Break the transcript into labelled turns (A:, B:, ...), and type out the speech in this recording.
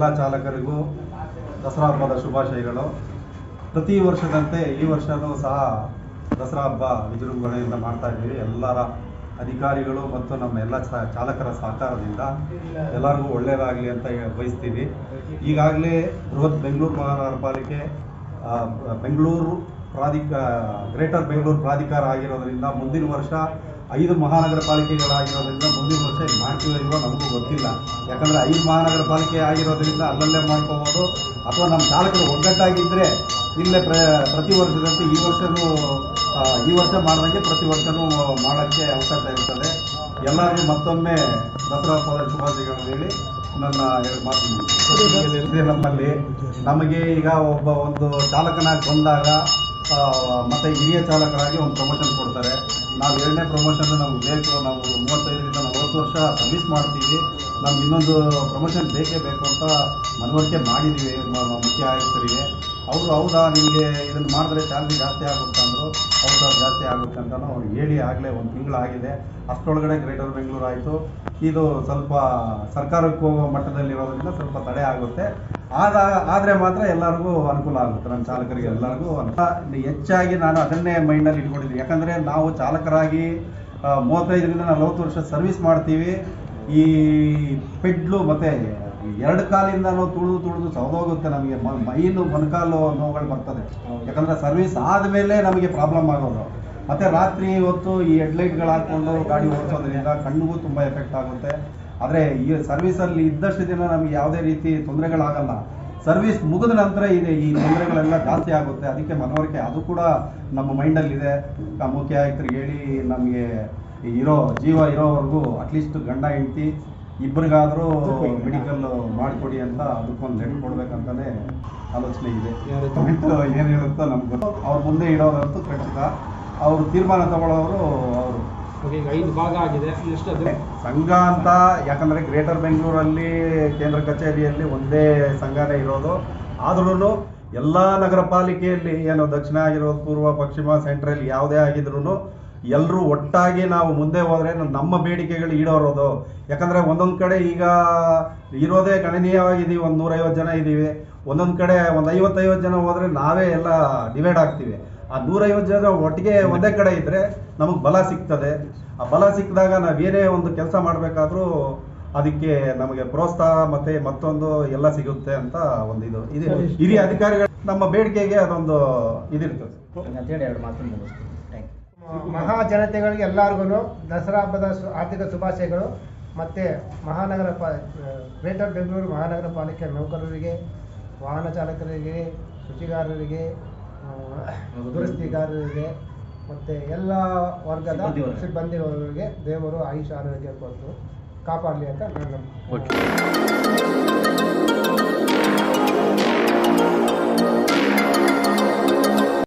A: ಎಲ್ಲ ಚಾಲಕರಿಗೂ ದಸರಾ ಹಬ್ಬದ ಶುಭಾಶಯಗಳು. ಪ್ರತಿ ವರ್ಷದಂತೆ ಈ ವರ್ಷವೂ ಸಹ ದಸರಾ ಹಬ್ಬ ವಿಜೃಂಭಣೆಯಿಂದ ಮಾಡ್ತಾ ಇದ್ದೀವಿ. ಎಲ್ಲರ ಅಧಿಕಾರಿಗಳು ಮತ್ತು ನಮ್ಮ ಎಲ್ಲ ಚಾಲಕರ ಸಹಕಾರದಿಂದ ಎಲ್ಲರಿಗೂ ಒಳ್ಳೆಯದಾಗಲಿ ಅಂತ ಬಯಸ್ತೀವಿ. ಈಗಾಗಲೇ ಬೃಹತ್ ಬೆಂಗಳೂರು ಮಹಾನಗರ ಪಾಲಿಕೆ ಬೆಂಗಳೂರು ಪ್ರಾಧಿಕ, ಗ್ರೇಟರ್ ಬೆಂಗಳೂರು ಪ್ರಾಧಿಕಾರ ಆಗಿರೋದ್ರಿಂದ ಮುಂದಿನ ವರ್ಷ ಐದು ಮಹಾನಗರ ಪಾಲಿಕೆಗಳಾಗಿರೋದ್ರಿಂದ ಮುಂದಿನ ವರ್ಷ ಇಲ್ಲಿ ಮಾಡ್ತೀವೋ ಇಲ್ವೋ ನಮಗೂ ಗೊತ್ತಿಲ್ಲ. ಯಾಕಂದರೆ ಐದು ಮಹಾನಗರ ಪಾಲಿಕೆ ಆಗಿರೋದ್ರಿಂದ ಅಲ್ಲಲ್ಲೇ ಮಾಡ್ಕೋಬೋದು. ಅಥವಾ ನಮ್ಮ ಚಾಲಕರು ಒಗ್ಗಟ್ಟಾಗಿದ್ದರೆ ಇಲ್ಲೇ ಪ್ರ, ಪ್ರತಿ ವರ್ಷದಂತೆ ಈ ವರ್ಷವೂ ಈ ವರ್ಷ ಮಾಡಿದಂಗೆ ಪ್ರತಿ ವರ್ಷವೂ ಮಾಡೋಕ್ಕೆ ಅವಕಾಶ ಇರ್ತದೆ. ಎಲ್ಲರಿಗೂ ಮತ್ತೊಮ್ಮೆ ದಸರಾ ಹಬ್ಬದ ಶುಭಾಶಯಗಳನ್ನು ಹೇಳಿ ನನ್ನ ಎರಡು ಮಾತು. ನಮ್ಮಲ್ಲಿ. ನಮಗೆ ಈಗ ಒಬ್ಬ ಒಂದು ಚಾಲಕನಾಗಿ ಬಂದಾಗ ಮತ್ತೆ ಹಿರಿಯ ಚಾಲಕರಾಗಿ ಒಂದು ಪ್ರಮೋಷನ್ ಕೊಡ್ತಾರೆ. ನಾವು ಎರಡನೇ ಪ್ರಮೋಷನ್ ನಮ್ಗೆ ಬೇಕು. ನಾವು ಮೂವತ್ತೈದರಿಂದ ನಲವತ್ತು ವರ್ಷ ಸರ್ವಿಸ್ ಮಾಡ್ತೀವಿ. ನಮ್ಗೆ ಇನ್ನೊಂದು ಪ್ರಮೋಷನ್ ಬೇಕೇ ಬೇಕು ಅಂತ ಮನವರಿಕೆ ಮಾಡಿದ್ದೀವಿ ಮುಖ್ಯ ಆಯುಕ್ತರಿಗೆ. ಅವರು ಹೌದಾ? ನಿಮಗೆ ಇದನ್ನು ಮಾಡಿದ್ರೆ ಸ್ಯಾಲ್ರಿ ಜಾಸ್ತಿ ಆಗುತ್ತೆ ಅಂದರು, ಹೌದಾ ಜಾಸ್ತಿ ಆಗುತ್ತೆ ಅಂತ ಅವ್ರು ಹೇಳಿ ಆಗಲೇ ಒಂದು ತಿಂಗಳಾಗಿದೆ ಅಷ್ಟರೊಳಗಡೆ ಗ್ರೇಟರ್ ಬೆಂಗಳೂರು ಆಯಿತು. ಇದು ಸ್ವಲ್ಪ ಸರ್ಕಾರಕ್ಕೆ ಹೋಗೋ ಮಟ್ಟದಲ್ಲಿರೋದ್ರಿಂದ ಸ್ವಲ್ಪ ತಡೆ ಆಗುತ್ತೆ. ಆದ ಆದರೆ ಮಾತ್ರ ಎಲ್ಲರಿಗೂ ಅನುಕೂಲ ಆಗುತ್ತೆ. ನಮ್ಮ ಚಾಲಕರಿಗೆ ಎಲ್ಲರಿಗೂ ಅಂತ ಹೆಚ್ಚಾಗಿ ನಾನು ಅದನ್ನೇ ಮೈಂಡಲ್ಲಿ ಇಟ್ಕೊಂಡಿದ್ದೀನಿ. ಯಾಕಂದರೆ ನಾವು ಚಾಲಕರಾಗಿ ಮೂವತ್ತೈದರಿಂದ ನಲವತ್ತು ವರ್ಷ ಸರ್ವಿಸ್ ಮಾಡ್ತೀವಿ. ಈ ಪೆಡ್ಲು ಮತ್ತೆ ಎರಡು ಕಾಲಿಂದ ತುಳಿದು ತುಳಿದು ಸೌದೋಗುತ್ತೆ ನಮಗೆ. ಮೈನು ಮೊಣಕಾಲು ನೋವುಗಳು ಬರ್ತದೆ. ಯಾಕಂದರೆ ಸರ್ವಿಸ್ ಆದಮೇಲೆ ನಮಗೆ ಪ್ರಾಬ್ಲಮ್ ಆಗೋದು. ಮತ್ತೆ ರಾತ್ರಿ ಹೊತ್ತು ಈ ಹೆಡ್ಲೈಟ್ಗಳು ಹಾಕೊಂಡು ಗಾಡಿ ಓಡಿಸೋದ್ರಿಂದ ಕಣ್ಣಿಗೂ ತುಂಬ ಎಫೆಕ್ಟ್ ಆಗುತ್ತೆ. ಆದರೆ ಈ ಸರ್ವಿಸಲ್ಲಿ ಇದ್ದಷ್ಟು ದಿನ ನಮಗೆ ಯಾವುದೇ ರೀತಿ ತೊಂದರೆಗಳಾಗಲ್ಲ. ಸರ್ವಿಸ್ ಮುಗಿದ ನಂತರ ಇದೆ ಈ ತೊಂದರೆಗಳೆಲ್ಲ ಜಾಸ್ತಿ ಆಗುತ್ತೆ. ಅದಕ್ಕೆ ಮನವರಿಕೆ, ಅದು ಕೂಡ ನಮ್ಮ ಮೈಂಡಲ್ಲಿದೆ ಮುಖ್ಯ ಆಯುಕ್ತರಿಗೆ ಹೇಳಿ ನಮಗೆ ಇರೋ ಜೀವ ಇರೋವರೆಗೂ ಅಟ್ಲೀಸ್ಟ್ ಗಂಡ, ಹೆಂಡತಿ ಇಬ್ಬರಿಗಾದರೂ ಮೆಡಿಕಲ್ ಮಾಡಿಕೊಡಿ ಅಂತ ಅದಕ್ಕೊಂದು ಲೆಟ್ ಕೊಡ್ಬೇಕಂತಾನೆ ಆಲೋಚನೆ ಇದೆ. ಏನಿರುತ್ತೋ ನಮ್ಗೆ. ಅವ್ರ ಮುಂದೆ ಇಡೋದಂತೂ ಖಚಿತ ಅವರು ತೀರ್ಮಾನ ತಗೊಳ್ಳೋರು ಅವರು.
B: ಈಗ ಐದು ಭಾಗ ಆಗಿದೆ.
A: ಸಂಘ ಅಂತ ಯಾಕಂದರೆ ಗ್ರೇಟರ್ ಬೆಂಗಳೂರಲ್ಲಿ ಕೇಂದ್ರ ಕಚೇರಿಯಲ್ಲಿ ಒಂದೇ ಸಂಘನೇ ಇರೋದು. ಆದ್ರೂ ಎಲ್ಲ ನಗರ ಪಾಲಿಕೆಯಲ್ಲಿ ಏನು ದಕ್ಷಿಣ ಆಗಿರೋದು ಪೂರ್ವ, ಪಶ್ಚಿಮ ಸೆಂಟ್ರಲ್ ಯಾವುದೇ ಆಗಿದ್ರು ಎಲ್ಲರೂ ಒಟ್ಟಾಗಿ ನಾವು ಮುಂದೆ ಹೋದ್ರೆ ನಮ್ಮ ಬೇಡಿಕೆಗಳು ಈಡೋರೋದು. ಯಾಕಂದರೆ ಒಂದೊಂದು ಕಡೆ ಈಗ ಇರೋದೇ ಗಣನೀಯವಾಗಿದ್ದೀವಿ, ಒಂದು ನೂರೈವತ್ತು ಜನ ಇದ್ದೀವಿ. ಒಂದೊಂದು ಕಡೆ ಒಂದು ಐವತ್ತೈವತ್ತು ಜನ ಹೋದರೆ ನಾವೇ ಎಲ್ಲ ಡಿವೈಡ್ ಆಗ್ತೀವಿ. ಆ ನೂರೈವತ್ತು ಜನ ಒಟ್ಟಿಗೆ ಒಂದೇ ಕಡೆ ಇದ್ದರೆ ನಮಗೆ ಬಲ ಸಿಗ್ತದೆ. ಆ ಬಲ ಸಿಕ್ಕಿದಾಗ ನಾವೇನೇ ಒಂದು ಕೆಲಸ ಮಾಡಬೇಕಾದ್ರೂ ಅದಕ್ಕೆ ನಮಗೆ ಪ್ರೋತ್ಸಾಹ ಮತ್ತೆ ಮತ್ತೊಂದು ಎಲ್ಲ ಸಿಗುತ್ತೆ ಅಂತ ಒಂದು ಇದು. ಇದೆ ಹಿರಿಯ ಅಧಿಕಾರಿಗಳು ನಮ್ಮ ಬೇಡಿಕೆಗೆ ಅದೊಂದು ಇದಿರ್ತದೆ.
C: ಅಂತೇಳಿ ಎರಡು ಮಾತು ಥ್ಯಾಂಕ್ ಯು
D: ಮಹಾ ಜನತೆಗಳಿಗೆ ಎಲ್ಲರಿಗೂ ದಸರಾ ಹಬ್ಬದ ಆರ್ಥಿಕ ಶುಭಾಶಯಗಳು. ಮತ್ತೆ ಮಹಾನಗರ ಪಾ ಗ್ರೇಟರ್ ಬೆಂಗಳೂರು ಮಹಾನಗರ ಪಾಲಿಕೆ ನೌಕರರಿಗೆ ವಾಹನ ಚಾಲಕರಿಗೆ ಶುಚಿಗಾರರಿಗೆ ದುರಸ್ತಿಗಾರರಿಗೆ ಮತ್ತು ಎಲ್ಲ ವರ್ಗದ
C: ಸಿಬ್ಬಂದಿ
D: ಸಿಬ್ಬಂದಿಯವರಿಗೆ ದೇವರು ಆಯುಷ್ ಆರೋಗ್ಯ ಕೊಟ್ಟು ಕಾಪಾಡಲಿ ಅಂತ ನಾನು